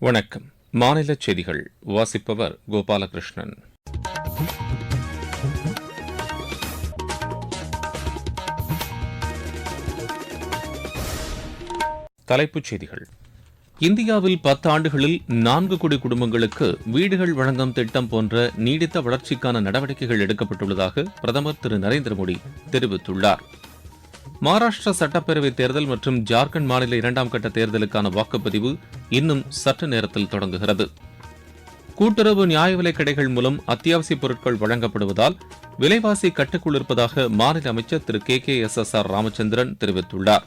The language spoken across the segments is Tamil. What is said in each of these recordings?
வணக்கம். மாநில செய்திகள். வாசிப்பவர் கோபாலகிருஷ்ணன். தலைப்புச் செய்திகள். இந்தியாவில் பத்து ஆண்டுகளில் நான்கு கோடி குடும்பங்களுக்கு வீடுகள் வழங்கும் திட்டம் போன்ற நீடித்த வளர்ச்சிக்கான நடவடிக்கைகள் எடுக்கப்பட்டுள்ளதாக பிரதமர் திரு நரேந்திர மோடி தெரிவித்துள்ளார். மகாராஷ்டிரா சட்டப்பேரவை தேர்தல் மற்றும் ஜார்க்கண்ட் மாநில இரண்டாம் கட்ட தேர்தலுக்கான வாக்குப்பதிவு இன்னும் சற்று நேரத்தில் தொடங்குகிறது. கூட்டுறவு நியாய விலைக் கடைகள் மூலம் அத்தியாவசிய பொருட்கள் வழங்கப்படுவதால் விலைவாசி கட்டுக்குள் இருப்பதாக மாநில அமைச்சர் திரு K K S S R Ramachandran தெரிவித்துள்ளார்.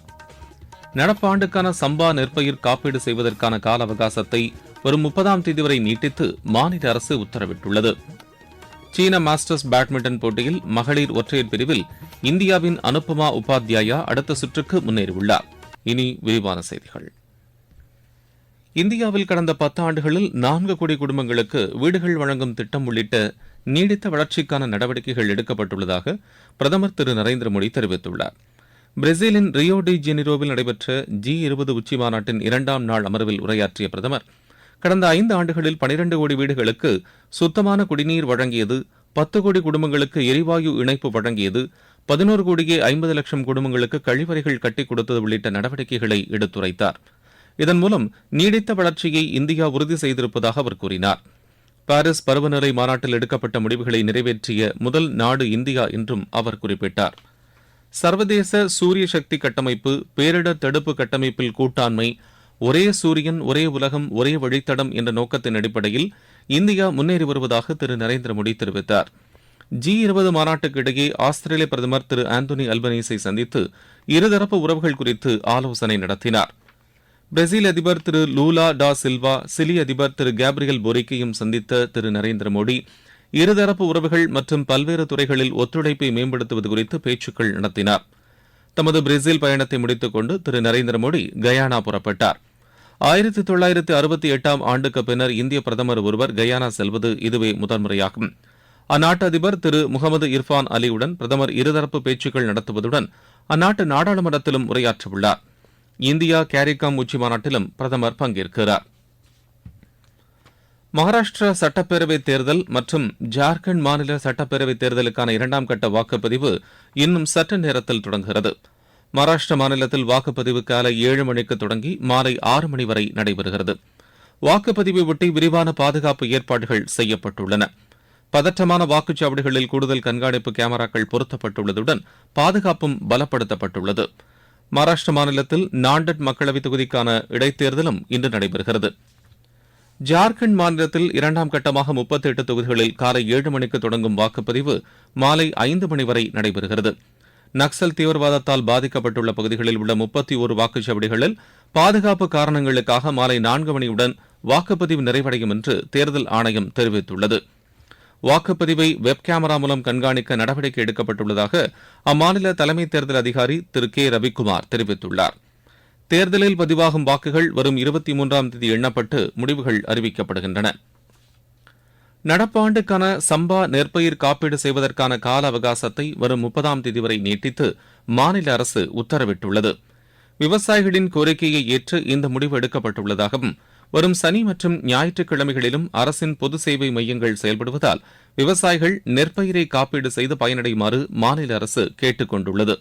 நடப்பாண்டுக்கான சம்பா நெற்பயிர் காப்பீடு செய்வதற்கான கால அவகாசத்தை வரும் முப்பதாம் தேதி வரை நீட்டித்து மாநில அரசு உத்தரவிட்டுள்ளது. சீன மாஸ்டர்ஸ் பேட்மிண்டன் போட்டியில் மகளிர் ஒற்றையர் பிரிவில் இந்தியாவின் அனுபமா உபாத்யாயா அடுத்த சுற்றுக்கு முன்னேறியுள்ளார். இனி விரிவான செய்திகள். இந்தியாவில் கடந்த பத்து ஆண்டுகளில் நான்கு கோடி குடும்பங்களுக்கு வீடுகள் வழங்கும் திட்டம் உள்ளிட்ட நீடித்த வளர்ச்சிக்கான நடவடிக்கைகள் எடுக்கப்பட்டுள்ளதாக பிரதமர் திரு நரேந்திர மோடி தெரிவித்துள்ளார். பிரேசிலின் ரியோ டி ஜெனிரோவில் நடைபெற்ற ஜி இருபது உச்சி மாநாட்டின் இரண்டாம் நாள் அமர்வில் உரையாற்றிய பிரதமர் கடந்த ஐந்து ஆண்டுகளில் பனிரண்டு கோடி வீடுகளுக்கு சுத்தமான குடிநீர் வழங்கியது பத்து கோடி குடும்பங்களுக்கு எரிவாயு இணைப்பு வழங்கியது பதினோரு கோடியே ஐம்பது லட்சம் குடும்பங்களுக்கு கழிவறைகள் கட்டிக் கொடுத்தது உள்ளிட்ட நடவடிக்கைகளை எடுத்துரைத்தார். இதன் மூலம் நீடித்த வளர்ச்சியை இந்தியா உறுதி செய்திருப்பதாக அவர் கூறினார். பாரிஸ் பருவநிலை மாநாட்டில் எடுக்கப்பட்ட முடிவுகளை நிறைவேற்றிய முதல் நாடு இந்தியா என்றும் அவர் குறிப்பிட்டார். சர்வதேச சூரிய சக்தி கட்டமைப்பு பேரிடர் தடுப்பு கட்டமைப்பில் கூட்டாண்மை ஒரே சூரியன் ஒரே உலகம் ஒரே வழித்தடம் என்ற நோக்கத்தின் அடிப்படையில் இந்தியா முன்னேறி வருவதாக திரு. நரேந்திர மோடி தெரிவித்தார். ஜி இருபது மாநாட்டுக்கு இடையே ஆஸ்திரேலிய பிரதமர் திரு. ஆந்தோனி அல்பனீஸை சந்தித்து இருதரப்பு உறவுகள் குறித்து ஆலோசனை நடத்தினார். பிரேசில் அதிபர் திரு. லூலா டா சில்வா சிலி அதிபர் திரு. கேப்ரியல் பொரிக்கையும் சந்தித்த திரு. நரேந்திர மோடி இருதரப்பு உறவுகள் மற்றும் பல்வேறு துறைகளில் ஒத்துழைப்பை மேம்படுத்துவது குறித்து பேச்சுக்கள் நடத்தினார். தமது பிரேசில் பயணத்தை முடித்துக் கொண்டு திரு. நரேந்திர மோடி கயானா புறப்பட்டார். ஆயிரத்தி தொள்ளாயிரத்தி அறுபத்தி எட்டாம் ஆண்டுக்கு பின்னர் இந்திய பிரதமர் ஒருவர் கயானா செல்வது இதுவே முதன்முறையாகும். அந்நாட்டு அதிபர் திரு முகமது இர்ஃபான் அலியுடன் பிரதமர் இருதரப்பு பேச்சுக்கள் நடத்துவதுடன் அந்நாட்டு நாடாளுமன்றத்திலும் உரையாற்றவுள்ளார். இந்தியா கேரிகாம் உச்சி மாநாட்டிலும் பிரதமர் பங்கேற்கிறார். மகாராஷ்டிரா சட்டப்பேரவை தேர்தல் மற்றும் ஜார்க்கண்ட் மாநில சட்டப்பேரவை தேர்தலுக்கான இரண்டாம் கட்ட வாக்குப்பதிவு இன்னும் சற்று நேரத்தில் தொடங்குகிறது. மகாராஷ்டிர மாநிலத்தில் வாக்குப்பதிவு காலை ஏழு மணிக்கு தொடங்கி மாலை ஆறு மணி வரை நடைபெறுகிறது. வாக்குப்பதிவை ஒட்டி விரிவான பாதுகாப்பு ஏற்பாடுகள் செய்யப்பட்டுள்ளன. பதற்றமான வாக்குச்சாவடிகளில் கூடுதல் கண்காணிப்பு கேமராக்கள் பொருத்தப்பட்டுள்ளதுடன் பாதுகாப்பும் பலப்படுத்தப்பட்டுள்ளது. மகாராஷ்டிர மாநிலத்தில் நாண்டட் மக்களவைத் தொகுதிக்கான இடைத்தேர்தலும் இன்று நடைபெறுகிறது. ஜார்க்கண்ட் மாநிலத்தில் இரண்டாம் கட்டமாக முப்பத்தி எட்டு தொகுதிகளில் காலை ஏழு மணிக்கு தொடங்கும் வாக்குப்பதிவு மாலை ஐந்து மணி வரை நடைபெறுகிறது. நக்சல் தீவிரவாதத்தால் பாதிக்கப்பட்டுள்ள பகுதிகளில் உள்ள முப்பத்தி ஒரு வாக்குச்சாவடிகளில் பாதுகாப்பு காரணங்களுக்காக மாலை நான்கு மணியுடன் வாக்குப்பதிவு நிறைவடையும் என்று தேர்தல் ஆணையம் தெரிவித்துள்ளது. வாக்குப்பதிவை வெப் கேமரா மூலம் கண்காணிக்க நடவடிக்கை எடுக்கப்பட்டுள்ளதாக அம்மாநில தலைமை தேர்தல் அதிகாரி திரு கே. ரவிக்குமார் தெரிவித்துள்ளார். தேர்தலில் பதிவாகும் வாக்குகள் வரும் இருபத்தி மூன்றாம் தேதி எண்ணப்பட்டு முடிவுகள் அறிவிக்கப்படுகின்றன. நடப்பாண்டுக்கான சம்பா நெற்பயிர் காப்பீடு செய்வதற்கான கால அவகாசத்தை வரும் முப்பதாம் தேதி வரை நீட்டித்து மாநில அரசு உத்தரவிட்டுள்ளது. விவசாயிகளின் கோரிக்கையை ஏற்று இந்த முடிவு எடுக்கப்பட்டுள்ளதாகவும் வரும் சனி மற்றும் ஞாயிற்றுக்கிழமைகளிலும் அரசின் பொது சேவை மையங்கள் செயல்படுவதால் விவசாயிகள் நெற்பயிரை காப்பீடு செய்து பயனடையுமாறு மாநில அரசு கேட்டுக் கொண்டுள்ளது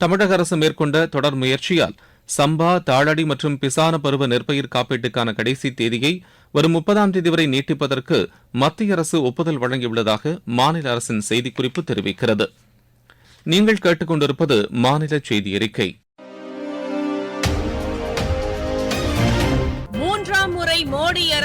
தமிழக அரசு மேற்கொண்ட தொடர் முயற்சியால் சம்பா தாளடி மற்றும் பிசான பருவ நெற்பயிர் காப்பீட்டுக்கான கடைசி தேதியை வரும் முப்பதாம் தேதி வரை நீட்டிப்பதற்கு மத்திய அரசு ஒப்புதல் வழங்கியுள்ளதாக மாநில அரசின் செய்திக்குறிப்பு தெரிவிக்கிறது. நீங்கள் கேட்டுக்கொண்டிருப்பது மாநில செய்தி அறிக்கை.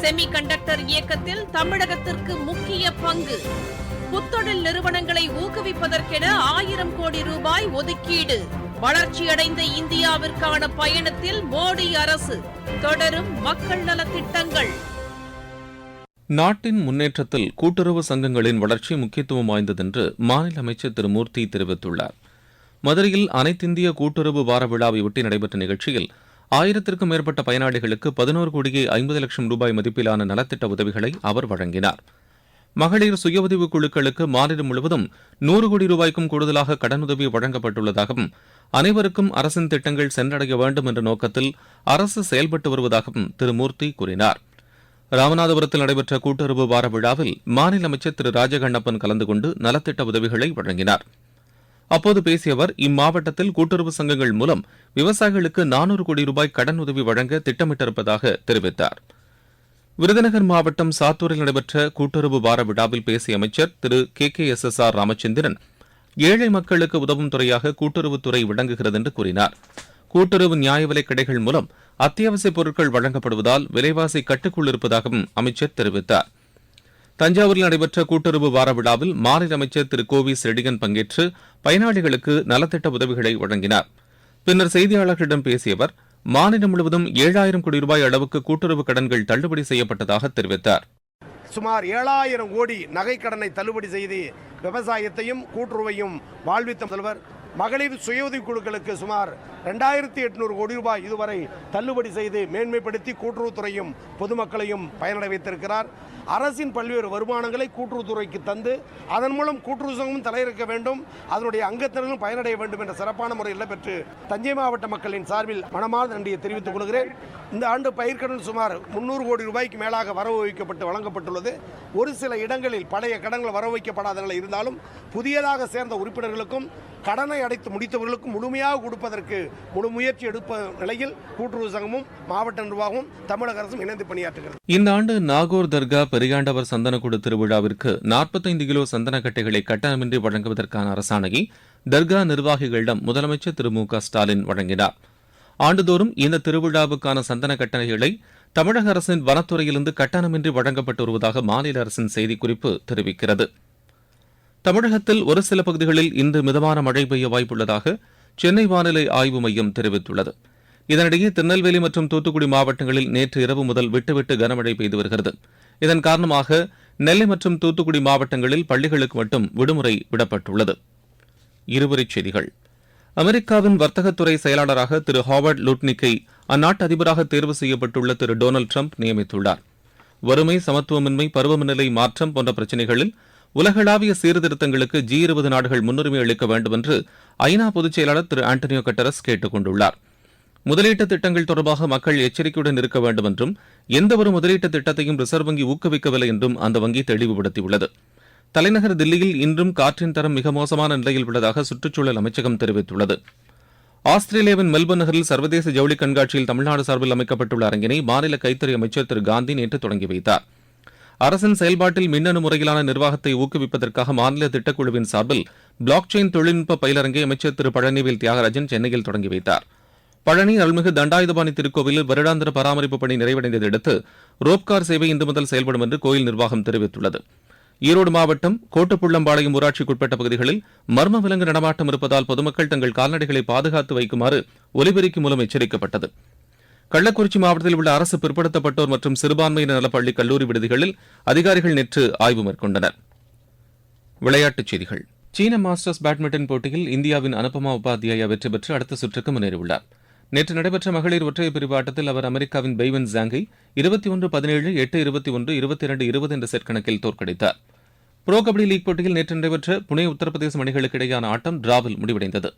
செமி கண்டக்டர் இயக்கத்தில் தமிழகத்திற்கு முக்கிய பங்கு. புத்தொழில் நிறுவனங்களை ஊக்குவிப்பதற்கென ஆயிரம் கோடி ரூபாய் ஒதுக்கீடு. வளர்ச்சியடைந்த இந்தியாவிற்கான பயணத்தில் மோடி அரசு தொடரும் மக்கள் நலத்திட்டங்கள். நாட்டின் முன்னேற்றத்தில் கூட்டுறவு சங்கங்களின் வளர்ச்சி முக்கியத்துவம் வாய்ந்ததென்று மாநில அமைச்சர் திரு மூர்த்தி தெரிவித்துள்ளார். மதுரையில் அனைத்திந்திய கூட்டுறவு வார விழாவையொட்டி நடைபெற்ற நிகழ்ச்சியில் ஆயிரத்திற்கும் மேற்பட்ட பயனாளிகளுக்கு பதினோரு கோடியே ஐம்பது லட்சம் ரூபாய் மதிப்பிலான நலத்திட்ட உதவிகளை அவர் வழங்கினார். மகளிர் சுய உதவிக் குழுக்களுக்கு மாநிலம் முழுவதும் நூறு கோடி ரூபாய்க்கும் கூடுதலாக கடனுதவி வழங்கப்பட்டுள்ளதாகவும் அனைவருக்கும் அரசின் திட்டங்கள் சென்றடைய வேண்டும் என்ற நோக்கத்தில் அரசு செயல்பட்டு வருவதாகவும் திரு மூர்த்தி கூறினார். ராமநாதபுரத்தில் நடைபெற்ற கூட்டுறவு வார விழாவில் மாநில அமைச்சர் திரு ராஜகண்ணப்பன் கலந்து கொண்டு நலத்திட்ட உதவிகளை வழங்கினார். அப்போது பேசிய அவர் இம்மாவட்டத்தில் கூட்டுறவு சங்கங்கள் மூலம் விவசாயிகளுக்கு நானூறு கோடி ரூபாய் கடன் உதவி வழங்க திட்டமிட்டிருப்பதாக தெரிவித்தார். விருதுநகர் மாவட்டம் சாத்தூரில் நடைபெற்ற கூட்டுறவு வார விழாவில் பேசிய அமைச்சர் திரு. K. K. S. S. R. Ramachandran ஏழை மக்களுக்கு உதவும் துறையாக கூட்டுறவுத்துறை விளங்குகிறது என்று கூறினார். கூட்டுறவு நியாய விலைக் கடைகள் மூலம் அத்தியாவசிய பொருட்கள் வழங்கப்படுவதால் விலைவாசி கட்டுக்குள் இருப்பதாகவும் அமைச்சர் தெரிவித்தார். தஞ்சாவூரில் நடைபெற்ற கூட்டுறவு வார விழாவில் மாநில அமைச்சர் திரு கோவி செடிகன் பங்கேற்று பயனாளிகளுக்கு நலத்திட்ட உதவிகளை வழங்கினார். பின்னர் செய்தியாளர்களிடம் பேசிய அவர் மாநிலம் முழுவதும் ஏழாயிரம் கோடி ரூபாய் அளவுக்கு கூட்டுறவு கடன்கள் தள்ளுபடி செய்யப்பட்டதாக தெரிவித்தார். சுமார் ஏழாயிரம் கோடி நகை கடனை தள்ளுபடி செய்து விவசாயத்தையும் கூட்டுறவையும் வாழ்வித்த முதல்வர் மகளிர் சுய உதவி குழுக்களுக்கு சுமார் ரெண்டாயிரத்தி எட்நூறு கோடி ரூபாய் இதுவரை தள்ளுபடி செய்து மேன்மைப்படுத்தி கூட்டுறவுத்துறையும் பொதுமக்களையும் பயனடை வைத்திருக்கிறார் அரசின் பல்வேறு வருமானங்களை கூட்டுறவுத்துறைக்கு தந்து அதன் மூலம் கூட்டுறவு சங்கமும் தலையிறக்க வேண்டும். அதனுடைய அங்கத்தினர்களும் பயனடைய வேண்டும் என்ற சிறப்பான முறையில் பெற்று தஞ்சை மாவட்ட மக்களின் சார்பில் மனமார்ந்த நன்றியை தெரிவித்துக் கொள்கிறேன். இந்த ஆண்டு பயிர்க்கடன் சுமார் முன்னூறு கோடி ரூபாய்க்கு மேலாக வரவு வைக்கப்பட்டு வழங்கப்பட்டுள்ளது. ஒரு சில இடங்களில் பழைய கடன்கள் வரவு வைக்கப்படாத நிலை இருந்தாலும் புதியதாக சேர்ந்த உறுப்பினர்களுக்கும் கடனை அடைத்து முடித்தவர்களுக்கும் முழுமையாக கொடுப்பதற்கு முழு முயற்சி எடுப்ப நிலையில் கூட்டுறவு சங்கமும் மாவட்ட நிர்வாகமும் தமிழக அரசும் இணைந்து பணியாற்றுகிறது. இந்த ஆண்டு நாகூர் தர்கா பெரியாண்டவர் சந்தனக்கூட திருவிழாவிற்கு 45 கிலோ சந்தனக்கட்டைகளை கட்டணமின்றி வழங்குவதற்கான அரசாணையை தர்கா நிர்வாகிகளிடம் முதலமைச்சர் திரு மு க ஸ்டாலின் வழங்கினார். ஆண்டுதோறும் இந்த திருவிழாவுக்கான சந்தன கட்டளைகளை தமிழக அரசின் வனத்துறையிலிருந்து கட்டணமின்றி வழங்கப்பட்டு வருவதாக மாநில அரசின் செய்திக்குறிப்பு தெரிவிக்கிறது. தமிழகத்தில் ஒரு சில பகுதிகளில் இன்று மிதமான மழை பெய்ய வாய்ப்புள்ளதாக சென்னை வானிலை ஆய்வு மையம் தெரிவித்துள்ளது. இதனிடையே திருநெல்வேலி மற்றும் தூத்துக்குடி மாவட்டங்களில் நேற்று இரவு முதல் விட்டுவிட்டு கனமழை பெய்து வருகிறது. இதன் காரணமாக நெல்லை மற்றும் தூத்துக்குடி மாவட்டங்களில் பள்ளிகளுக்கு மட்டும் விடுமுறை விடப்பட்டுள்ளது. இருவரிச் செய்திகள். அமெரிக்காவின் வர்த்தகத்துறை செயலாளராக திரு ஹாவர்ட் லூட்னிக்கை அந்நாட்டு அதிபராக தேர்வு செய்யப்பட்டுள்ள திரு டொனால்டு ட்ரம்ப் நியமித்துள்ளார். வறுமை சமத்துவமின்மை பருவமநிலை மாற்றம் போன்ற பிரச்சினைகளில் உலகளாவிய சீர்திருத்தங்களுக்கு ஜி இருபது நாடுகள் முன்னுரிமை அளிக்க வேண்டும் என்று ஐநா பொதுச் செயலாளர் திரு ஆண்டனியோ கட்டரஸ் கேட்டுக் கொண்டுள்ளார் முதலீட்டு திட்டங்கள் தொடர்பாக மக்கள் எச்சரிக்கையுடன் இருக்க வேண்டும் என்றும் எந்தவொரு முதலீட்டு திட்டத்தையும் ரிசர்வ் வங்கி ஊக்குவிக்கவில்லை என்றும் அந்த வங்கி தெளிவுபடுத்தியுள்ளது. தலைநகர் தில்லியில் இன்றும் காற்றின் தரம் மிக மோசமான நிலையில் உள்ளதாக சுற்றுச்சூழல் அமைச்சகம் தெரிவித்துள்ளது. ஆஸ்திரேலியாவின் மெல்பர்ன் நகரில் சர்வதேச ஜவுளி கண்காட்சியில் தமிழ்நாடு சார்பில் அமைக்கப்பட்டுள்ள அரங்கினை மாநில கைத்தறி அமைச்சர் திரு காந்தி நேற்று தொடங்கி வைத்தார். அரசின் செயல்பாட்டில் மின்னணு முறையிலான நிர்வாகத்தை ஊக்குவிப்பதற்காக மாநில திட்டக்குழுவின் சார்பில் பிளாக் செயின் தொழில்நுட்ப பயிலரங்கை அமைச்சர் திரு பழனிவேல் தியாகராஜன் சென்னையில் தொடங்கி வைத்தார். பழனி அருள்மிகு தண்டாயுதபாணி திருக்கோவிலில் வருடாந்திர பராமரிப்பு பணி நிறைவடைந்ததை அடுத்து ரோப்கார் சேவை இன்று முதல் செயல்படும் என்று கோயில் நிர்வாகம் தெரிவித்துள்ளது. ஈரோடு மாவட்டம் கோட்டுப்புள்ளம்பாளையம் ஊராட்சிக்குட்பட்ட பகுதிகளில் மர்ம விலங்கு நடமாட்டம் இருப்பதால் பொதுமக்கள் தங்கள் கால்நடைகளை பாதுகாத்து வைக்குமாறு ஒலிபெருக்கி மூலம் எச்சரிக்கப்பட்டது. கள்ளக்குறிச்சி மாவட்டத்தில் உள்ள அரசு பிற்படுத்தப்பட்டோர் மற்றும் சிறுபான்மையினர் நலப்பள்ளி கல்லூரி விடுதிகளில் அதிகாரிகள் நேற்று ஆய்வு மேற்கொண்டனர். விளையாட்டுச் செய்திகள். சீன மாஸ்டர்ஸ் பேட்மிண்டன் போட்டியில் இந்தியாவின் அனுபமா உபாத்யாயா வெற்றி பெற்று அடுத்த சுற்றுக்கு முன்னேறியுள்ளார். நேற்று நடைபெற்ற மகளிர் ஒற்றையர் பிரிவு ஆட்டத்தில் அவர் அமெரிக்காவின் பெய்வன் ஜாங்கை இருபத்தி ஒன்று பதினேழு எட்டு இருபத்தி ஒன்று இருபத்தி இரண்டு இருபது என்ற செட் கணக்கில் தோற்கடித்தார். ப்ரோ கபடி லீக் போட்டியில் நேற்று நடைபெற்ற புனே உத்தரப்பிரதேச அணிகளுக்கு இடையேயான ஆட்டம் டிராவில் முடிவடைந்தது.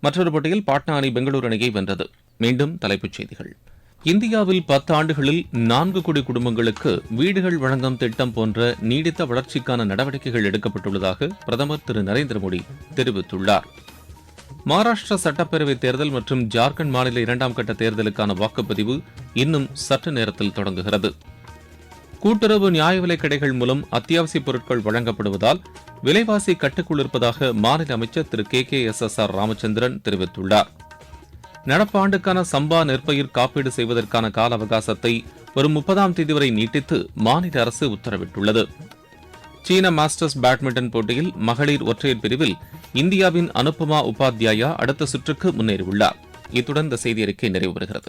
மற்றொரு போட்டியில் பாட்னா அணி பெங்களூரு அணியை வென்றது. மீண்டும் தலைப்புச் செய்திகள். இந்தியாவில் பத்து ஆண்டுகளில் நான்கு கோடி குடும்பங்களுக்கு வீடுகள் வழங்கும் திட்டம் போன்ற நீடித்த வளர்ச்சிக்கான நடவடிக்கைகள் எடுக்கப்பட்டுள்ளதாக பிரதமர் திரு நரேந்திர மோடி தெரிவித்துள்ளார். மகாராஷ்டிரா சட்டப்பேரவை தேர்தல் மற்றும் ஜார்க்கண்ட் மாநில இரண்டாம் கட்ட தேர்தலுக்கான வாக்குப்பதிவு இன்னும் சற்று நேரத்தில் தொடங்குகிறது. கூட்டுறவு நியாய விலைக் கடைகள் மூலம் அத்தியாவசிய பொருட்கள் வழங்கப்படுவதால் விலைவாசி கட்டுக்குள் இருப்பதாக மாநில அமைச்சர் திரு K K S S R Ramachandran தெரிவித்துள்ளார். நடப்பாண்டுக்கான சம்பா நெற்பயிர் காப்பீடு செய்வதற்கான கால அவகாசத்தை வரும் முப்பதாம் தேதி வரை நீட்டித்து மாநில அரசு உத்தரவிட்டுள்ளது. சீன மாஸ்டர்ஸ் பேட்மிண்டன் போட்டியில் மகளிர் ஒற்றையர் பிரிவில் இந்தியாவின் அனுபமா உபாத்யாயா அடுத்த சுற்றுக்கு முன்னேறியுள்ளார். இத்துடன் இந்த செய்தி அறிக்கை நிறைவு பெறுகிறது.